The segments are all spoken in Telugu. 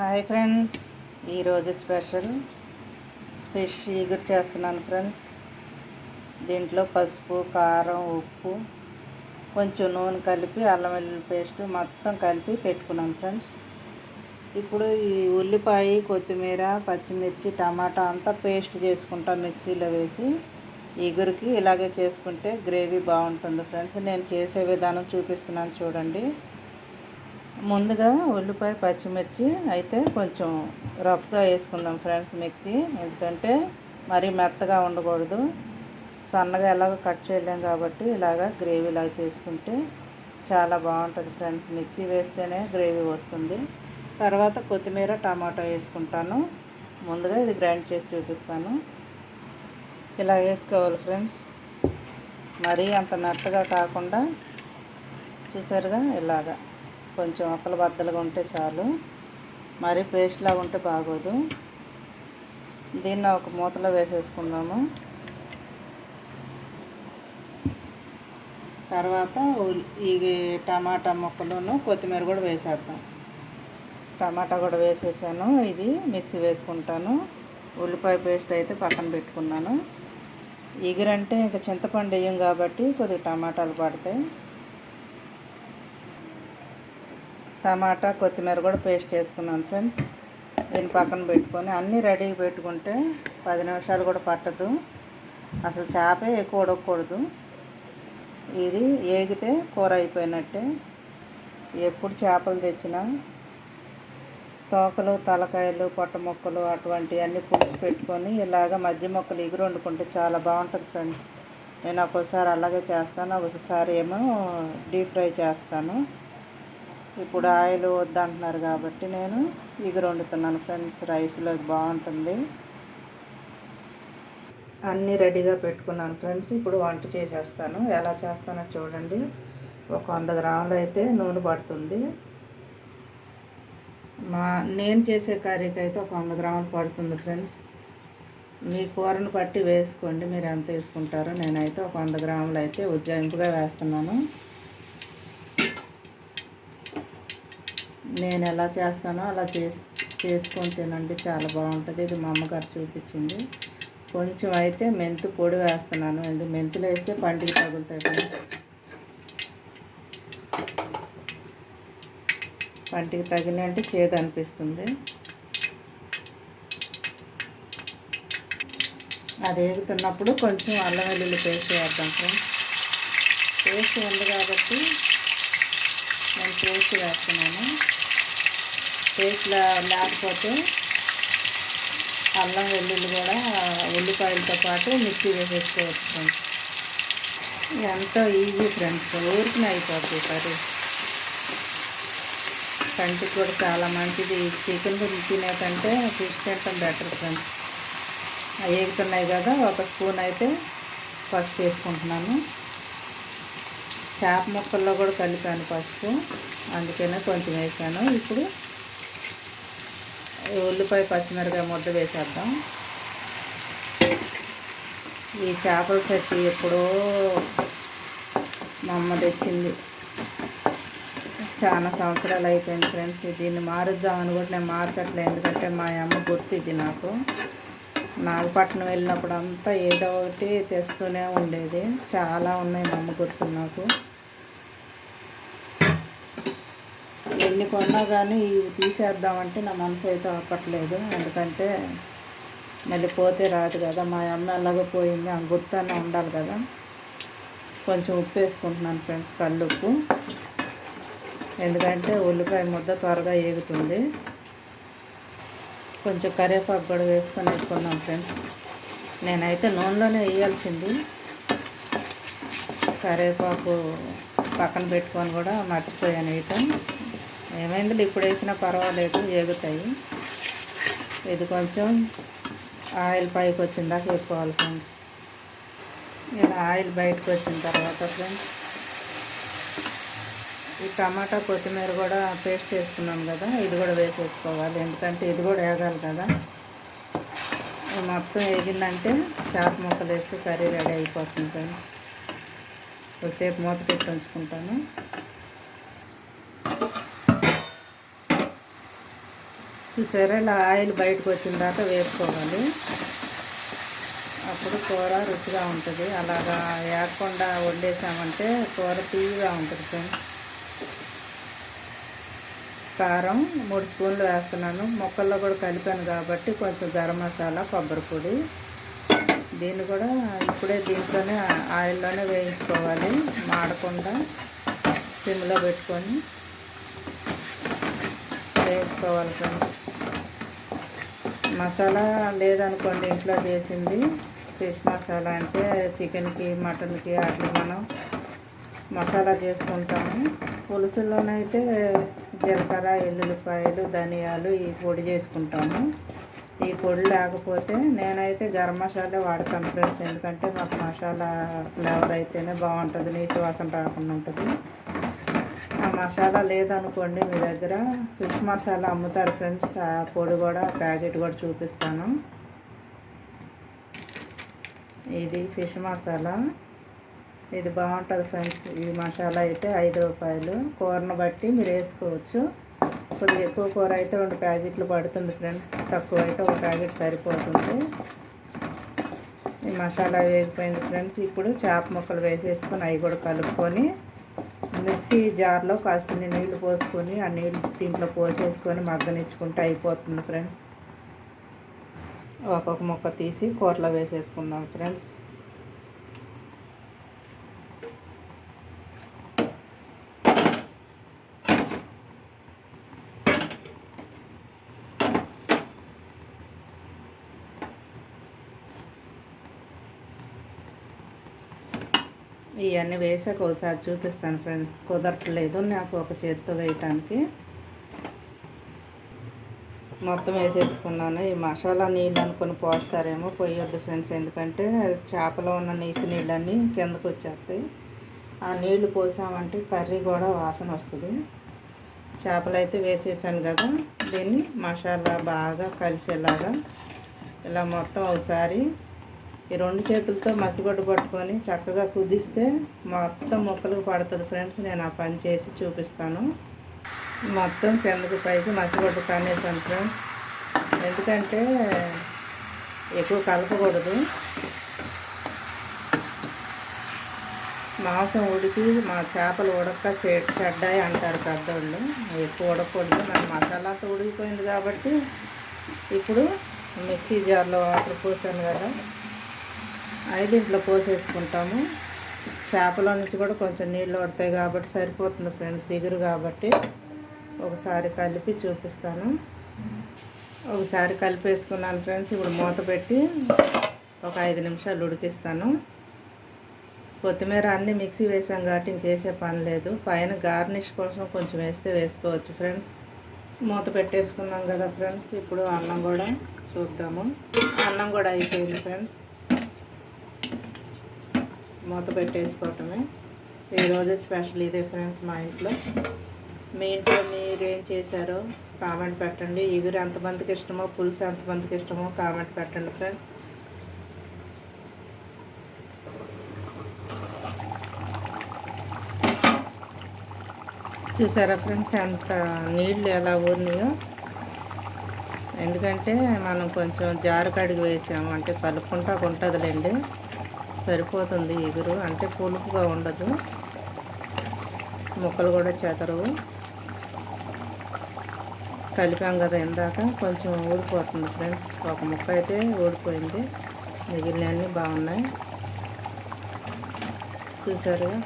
హాయ్ ఫ్రెండ్స్ ఈరోజు స్పెషల్ ఫిష్ ఈగురు చేస్తున్నాను ఫ్రెండ్స్. దీంట్లో పసుపు కారం ఉప్పు కొంచెం నూనె కలిపి అల్లం వెల్లుల్లి పేస్ట్ మొత్తం కలిపి పెట్టుకున్నాను ఫ్రెండ్స్. ఇప్పుడు ఈ ఉల్లిపాయ కొత్తిమీర పచ్చిమిర్చి టమాటా అంతా పేస్ట్ చేసుకుంటాం మిక్సీలో వేసి ఈగురికి ఇలాగే చేసుకుంటే గ్రేవీ బాగుంటుంది ఫ్రెండ్స్. నేను చేసే విధానం చూపిస్తున్నాను చూడండి. ముందుగా ఉల్లిపాయ పచ్చిమిర్చి అయితే కొంచెం రఫ్గా వేసుకుందాం ఫ్రెండ్స్ మిక్సీ. ఎందుకంటే మరీ మెత్తగా ఉండకూడదు. సన్నగా ఎలాగో కట్ చేయలేం కాబట్టి ఇలాగా గ్రేవీ లాగా చేసుకుంటే చాలా బాగుంటుంది ఫ్రెండ్స్. మిక్సీ వేస్తేనే గ్రేవీ వస్తుంది. తర్వాత కొత్తిమీర టమాటో వేసుకుంటాను. ముందుగా ఇది గ్రైండ్ చేసి చూపిస్తాను. ఇలా వేసుకోవాలి ఫ్రెండ్స్. మరీ అంత మెత్తగా కాకుండా చూసారుగా ఇలాగా. కొంచెం ఒక్కల బద్దలుగా ఉంటే చాలు. మరీ పేస్ట్ లాగా ఉంటే బాగోదు. దీన్ని ఒక మూతలో వేసేసుకున్నాము. తర్వాత ఈ టమాటా ముక్కలను కొత్తిమీర కూడా వేసేద్దాం. టమాటా కూడా వేసేసాను. ఇది మిక్సీ వేసుకుంటాను. ఉల్లిపాయ పేస్ట్ అయితే పక్కన పెట్టుకున్నాను. ఎగురంటే ఇంకా చింతపండు వేయం కాబట్టి కొద్దిగా టమాటాలు పడతాయి. టమాటా కొత్తిమీర కూడా పేస్ట్ చేసుకున్నాను ఫ్రెండ్స్. దీన్ని పక్కన పెట్టుకొని అన్నీ రెడీగా పెట్టుకుంటే పది నిమిషాలు కూడా పట్టదు. అసలు చేపే ఎక్కువ ఉడకకూడదు. ఇది ఏగితే కూర అయిపోయినట్టే. ఎప్పుడు చేపలు తెచ్చినా తోకలు తలకాయలు పొట్ట మొక్కలు అటువంటివన్నీ పులుసు పెట్టుకొని ఇలాగ మధ్య మొక్కలు ఎగురు వండుకుంటే చాలా బాగుంటుంది ఫ్రెండ్స్. నేను ఒక్కోసారి అలాగే చేస్తాను ఒకసారి ఏమో డీప్ ఫ్రై చేస్తాను. ఇప్పుడు ఆయిల్ వద్దంటున్నారు కాబట్టి నేను ఇగురు వండుతున్నాను ఫ్రెండ్స్ రైస్లో బాగుంటుంది. అన్నీ రెడీగా పెట్టుకున్నాను ఫ్రెండ్స్ ఇప్పుడు వంట చేసేస్తాను. ఎలా చేస్తానో చూడండి. ఒక వంద గ్రాములు అయితే నూనె పడుతుంది. మా నేను చేసే కర్రీకి అయితే ఒక వంద గ్రాములు పడుతుంది ఫ్రెండ్స్. మీ కూరను పట్టి వేసుకోండి మీరు ఎంత వేసుకుంటారో. నేనైతే ఒక వంద గ్రాములు అయితే ఉజ్జాయింపుగా వేస్తున్నాను. నేను ఎలా చేస్తానో అలా చేసి చేసుకొని తినండి. చాలా బాగుంటుంది. ఇది మా అమ్మగారు చూపించింది. కొంచెం అయితే మెంతు పొడి వేస్తున్నాను. ఎందుకు మెంతులు వేస్తే పండుగ తగులుతాయి పంటికి తగినంటే చేదు అనిపిస్తుంది. అది వేగుతున్నప్పుడు కొంచెం అల్లం వెల్లుల్లి పేస్ట్ వేద్దాం ఫ్రెండ్స్. పేస్ట్ ఉంది కాబట్టి నేను పేస్ట్ వేస్తున్నాను. పేస్ట్ లేకపోతే అల్లం వెల్లుల్లి కూడా ఉల్లిపాయలతో పాటు మిక్సీ వేసేసుకోవచ్చు. ఫ్రెండ్స్ ఎంతో ఈజీ ఫ్రెండ్స్ ఊరికి అయిపోతుంది కర్రీ. కంటికి కూడా చాలా మంచిది. చికెన్ తినే కంటే ఫిష్ తింటాం బెటర్ ఫ్రెండ్స్. వేగుతున్నాయి కదా ఒక స్పూన్ అయితే పసుపు వేసుకుంటున్నాను. చేప ముక్కల్లో కూడా కలిపాను పసుపు అందుకనే కొంచెం వేసాను. ఇప్పుడు ఉల్లిపాయ పచ్చిమిరకాయ ముద్ద వేసేద్దాం. ఈ చేపల చెట్టు ఎప్పుడో మా అమ్మ తెచ్చింది. చాలా సంవత్సరాలు అయిపోయింది ఫ్రెండ్స్ దీన్ని మారుద్దామని కూడా నేను మార్చట్లేదు. ఎందుకంటే మా అమ్మ గుర్తు ఇది నాకు. నాగపట్నం వెళ్ళినప్పుడు అంతా ఏదో ఒకటి తెస్తూనే ఉండేది. చాలా ఉన్నాయి మా అమ్మ గుర్తు నాకు. ఎన్ని కొన్నా కానీ ఇవి తీసేద్దామంటే నా మనసు అయితే అప్పట్లేదు ఎందుకంటే మళ్ళీ పోతే రాదు కదా. మా అమ్మ ఎలాగో పోయింది. ఆ గుర్తన్న ఉండాలి కదా. కొంచెం ఉప్పు వేసుకుంటున్నాను ఫ్రెండ్స్ కళ్ళు ఉప్పు ఎందుకంటే ఉల్లిపాయ ముద్ద త్వరగా ఏగుతుంది. కొంచెం కరివేపాకు కూడా వేసుకొని వేసుకున్నాం ఫ్రెండ్స్. నేనైతే నూనెలోనే వేయాల్సింది. కరివేపాకు పక్కన పెట్టుకొని కూడా మర్చిపోయాను వేయటం ఏమైంది? ఇప్పుడు వేసినా పర్వాలేదు ఏగుతాయి. ఇది కొంచెం ఆయిల్ పైకి వచ్చిందాక వేసుకోవాలి ఫ్రెండ్స్. ఇలా ఆయిల్ బయటకు వచ్చిన తర్వాత ఫ్రెండ్స్ ఈ టమాటా కొత్తిమీర కూడా పేస్ట్ చేసుకున్నాం కదా ఇది కూడా వేసేసుకోవాలి. ఎందుకంటే ఇది కూడా వేగాలి కదా. మొత్తం వేగిందంటే చేప ముక్కలు వేస్తే కర్రీ రెడీ అయిపోతుంది ఫ్రెండ్స్. కొద్దిసేపు మూత పెట్టి ఉంచుకుంటాను. చూసారా? ఇలా ఆయిల్ బయటకు వచ్చిన దాకా వేసుకోవాలి. అప్పుడు కూర రుచిగా ఉంటుంది. అలాగా వేయకుండా వండేసామంటే కూర తీయగా ఉంటుంది ఫ్రెండ్స్. కారం మూడు స్పూన్లు వేస్తున్నాను. మొక్కల్లో కూడా కలిపాను కాబట్టి కొంచెం గరం మసాలా కొబ్బరి పొడి. దీన్ని కూడా ఇప్పుడే దీంట్లోనే ఆయిల్లోనే వేయించుకోవాలి. మాడకుండా సిమ్లో పెట్టుకొని వేయించుకోవాలి ఫ్రెండ్స్. మసాలా లేదనుకోండి ఇంట్లో చేసింది. ఫిష్ మసాలా అంటే చికెన్కి మటన్కి అట్లా మనం మసాలా చేసుకుంటాము. పులుసులోనైతే జీలకర్ర ఎల్లుల్లిపాయలు ధనియాలు ఈ పొడి చేసుకుంటాము. ఈ పొడి లేకపోతే నేనైతే గరం మసాలా వాడతాను ఫ్రెండ్స్. ఎందుకంటే మాకు మసాలా ఫ్లేవర్ అయితేనే బాగుంటుంది. నీటి వాసన రాకుండా ఉంటుంది. మసాలా లేదనుకోండి మీ దగ్గర ఫిష్ మసాలా అమ్ముతారు ఫ్రెండ్స్. ఆ పొడి కూడా ప్యాకెట్ కూడా చూపిస్తాను. ఇది ఫిష్ మసాలా. ఇది బాగుంటుంది ఫ్రెండ్స్. ఈ మసాలా అయితే ఐదు రూపాయలు. కూరను బట్టి మీరు వేసుకోవచ్చు. కొద్దిగా ఎక్కువ కూర అయితే రెండు ప్యాకెట్లు పడుతుంది ఫ్రెండ్స్. తక్కువ అయితే ఒక ప్యాకెట్ సరిపోతుంది. ఈ మసాలా వేగిపోయింది ఫ్రెండ్స్. ఇప్పుడు చేప ముక్కలు వేసేసుకొని అవి కూడా కలుపుకొని మిక్సీ జార్లో కాసిన నీళ్ళు పోసుకొని ఆ నీళ్ళు దీంట్లో పోసేసుకొని మగ్గనిచ్చుకుంటే అయిపోతుంది ఫ్రెండ్స్. ఒక్కొక్క ముక్క తీసి కూరలో వేసేసుకుందాం ఫ్రెండ్స్. ఇవన్నీ వేసాక ఒకసారి చూపిస్తాను ఫ్రెండ్స్. కుదరట్లేదు నాకు ఒక చేతితో వేయటానికి. మొత్తం వేసేసుకున్నాను. ఈ మసాలా నీళ్ళు అనుకొని పోస్తారేమో పోయొద్దు ఫ్రెండ్స్. ఎందుకంటే చేపలో ఉన్న నీసి నీళ్ళన్నీ కిందకు వచ్చేస్తాయి. ఆ నీళ్ళు పోసామంటే కర్రీ కూడా వాసన వస్తుంది. చేపలు అయితే వేసేసాను కదా. దీన్ని మసాలా బాగా కలిసేలాగా ఇలా మొత్తం ఒకసారి ఈ రెండు చేతులతో మసిగొడ్డ పట్టుకొని చక్కగా కుదిస్తే మొత్తం మొక్కలకు పడుతుంది ఫ్రెండ్స్. నేను ఆ పని చేసి చూపిస్తాను. మొత్తం కిందకి పైకి మసిగొడ్డ కానేసాను ఫ్రెండ్స్. ఎందుకంటే ఎక్కువ కలపకూడదు. మాంసం ఉడికి మా చేపలు ఉడక చెడ్డాయి అంటారు పెద్దోళ్ళు. ఎక్కువ ఉడకూడదు. నాకు మసాలాతో ఉడికిపోయింది కాబట్టి ఇప్పుడు మిక్సీ జార్లో వాటర్ పోసాను కదా. ఐదింట్లో పోసేసుకుంటాము. చేపలో నుంచి కూడా కొంచెం నీళ్ళు పడతాయి కాబట్టి సరిపోతుంది ఫ్రెండ్స్ ఎగురు కాబట్టి. ఒకసారి కలిపి చూపిస్తాను. ఒకసారి కలిపేసుకున్నాను ఫ్రెండ్స్ ఇప్పుడు మూత పెట్టి ఒక ఐదు నిమిషాలు ఉడికిస్తాను. కొత్తిమీర అన్నీ మిక్సీ వేసాం కాబట్టి ఇంకేసే పని లేదు. పైన గార్నిష్ కోసం కొంచెం వేస్తే వేసుకోవచ్చు ఫ్రెండ్స్. మూత పెట్టేసుకున్నాం కదా ఫ్రెండ్స్ ఇప్పుడు అన్నం కూడా చూద్దాము. అన్నం కూడా అయిపోయింది ఫ్రెండ్స్. మూత పెట్టేసుకోవటమే. ఈరోజు స్పెషల్ ఇదే ఫ్రెండ్స్ మా ఇంట్లో. మీ ఇంట్లో మీరేం చేశారో కామెంట్ పెట్టండి. ఎగురు ఎంతమందికి ఇష్టమో పులుసు ఎంతమందికి ఇష్టమో కామెంట్ పెట్టండి ఫ్రెండ్స్. చూసారా ఫ్రెండ్స్ ఎంత నీళ్ళు ఎలా ఊరినాయో? ఎందుకంటే మనం కొంచెం జారు కడిగి వేసాము. అంటే కలుపుకుంటా ఉంటుందిలేండి. సరిపోతుంది ఎగురు అంటే పులుపుగా ఉండదు. ముక్కలు కూడా చేతరవు కలిపాం కదా ఇందాక. కొంచెం ఊడిపోతుంది ఫ్రెండ్స్. ఒక ముక్క అయితే ఊడిపోయింది. మిగిలినవన్నీ బాగున్నాయి. చూసారుగా?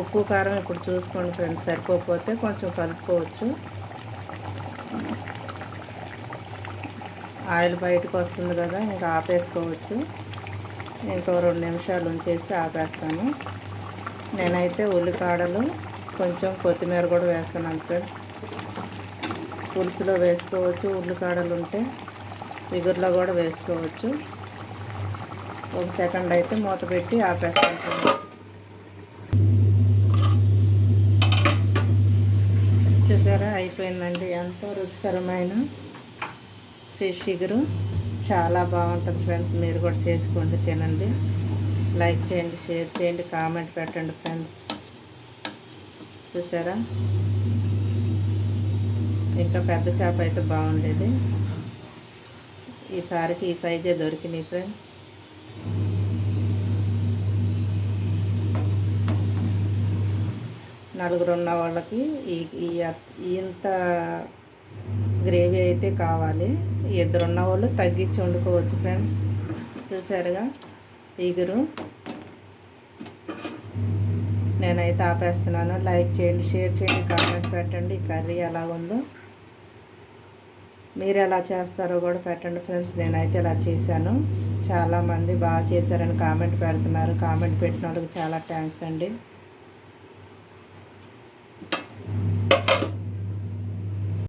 ఉప్పు కారం ఇప్పుడు చూసుకోండి ఫ్రెండ్స్. సరిపోతే కొంచెం కలుపుకోవచ్చు. ఆయిల్ బయటకు వస్తుంది కదా ఇంకా ఆపేసుకోవచ్చు. ఇంకో రెండు నిమిషాలు ఉంచేసి ఆపేస్తాను. నేనైతే ఉల్లికాడలు కొంచెం కొత్తిమీర కూడా వేస్తున్నాను ఫ్రెండ్స్ పులుసులో వేసుకోవచ్చు ఉల్లికాడలు ఉంటే ఇగురులో కూడా వేసుకోవచ్చు. ఒక సెకండ్ అయితే మూత పెట్టి ఆపేస్తాను. చూసారా అయిపోయిందండి. ఎంతో రుచికరమైన ఫిష్ ఇగురు. చాలా బాగుంటుంది ఫ్రెండ్స్. మీరు కూడా చేసుకోండి తినండి. లైక్ చేయండి షేర్ చేయండి కామెంట్ పెట్టండి ఫ్రెండ్స్. చూసారా? ఇంకా పెద్ద చేప అయితే బాగుండేది. ఈసారికి ఈ సైజే దొరికినాయి ఫ్రెండ్స్. నలుగురు ఉన్న వాళ్ళకి ఈ ఇంత గ్రేవీ అయితే కావాలి. ఇద్దరు ఉన్న వాళ్ళు తగ్గించి వండుకోవచ్చు ఫ్రెండ్స్. చూసారుగా? ఇగురు. నేనైతే ఆపేస్తున్నాను. లైక్ చేయండి షేర్ చేయండి కామెంట్ పెట్టండి. కర్రీ ఎలా ఉందో మీరు ఎలా చేస్తారో కూడా పెట్టండి ఫ్రెండ్స్. నేనైతే ఇలా చేశాను. చాలామంది బాగా చేశారని కామెంట్ పెడుతున్నారు. కామెంట్ పెట్టిన వాళ్ళకి చాలా థ్యాంక్స్ అండి.